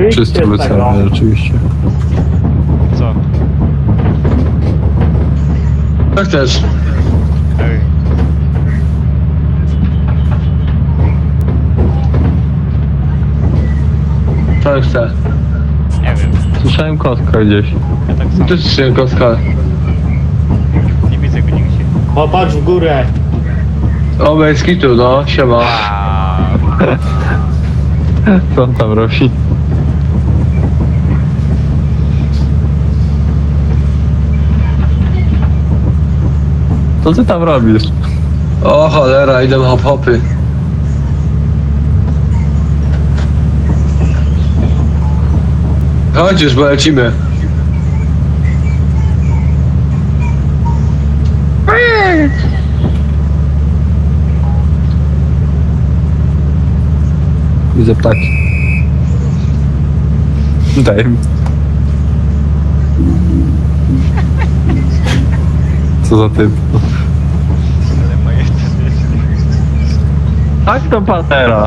Wyjdźcie Wszyscy z tego. Rzeczywiście. Co? Tak też. Ej, Co chcę? nie wiem. Słyszałem kostka gdzieś. Ja tak samo. Też słyszałem kostka. Nie widzę go nigdzie. Popatrz w górę. O, bez kitu, no, siema. Aaa. Co on tam robi? Co ty tam robisz? O cholera, idę hop hopy. Chodź już, bo lecimy. Widzę ptaki. Daj mi. Co za typ? Ale moje to jest... Tak to patera.